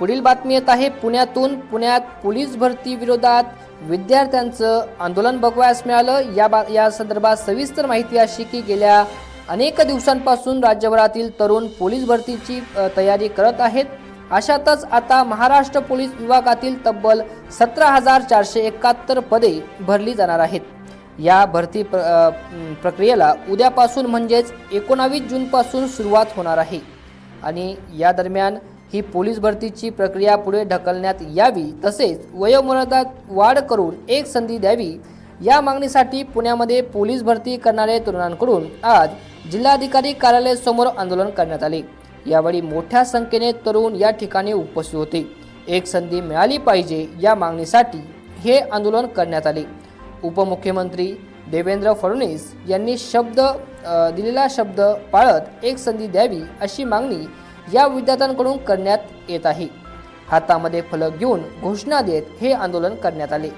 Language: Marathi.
पुढील बातमी येत आहे. पुण्यातून पुण्यात पोलीस भरती विरोधात विद्यार्थ्यांचं आंदोलन बघवायस मिळालं. या बा या संदर्भात सविस्तर माहिती अशी की गेल्या अनेक दिवसांपासून राज्यभरातील तरुण पोलीस भरतीची तयारी करत आहेत. अशातच आता महाराष्ट्र पोलीस विभागातील तब्बल सतरा हजार चारशे एकाहत्तर पदे भरली जाणार आहेत. या भरती प्र प्रक्रियेला उद्यापासून म्हणजेच एकोणावीस जूनपासून सुरुवात होणार आहे. आणि या दरम्यान ही पोलीस भरतीची प्रक्रिया पुढे ढकलण्यात यावी तसेच वयोमर्यादात वाढ करून एक संधी द्यावी. या मागणीसाठी पुण्यामध्ये पोलीस भरती करणारे तरुणांकडून आज जिल्हाधिकारी कार्यालयासमोर आंदोलन करण्यात आले. यावेळी मोठ्या संख्येने तरुण या ठिकाणी उपस्थित होते. एक संधी मिळाली पाहिजे या मागणीसाठी हे आंदोलन करण्यात आले. उपमुख्यमंत्री देवेंद्र फडणवीस यांनी शब्द दिलेला शब्द पाळत एक संधी द्यावी अशी मागणी या विद्यार्थ्यांकडून करण्यात येत आहे. हातामध्ये फलक घेऊन घोषणा देत हे आंदोलन करण्यात आले.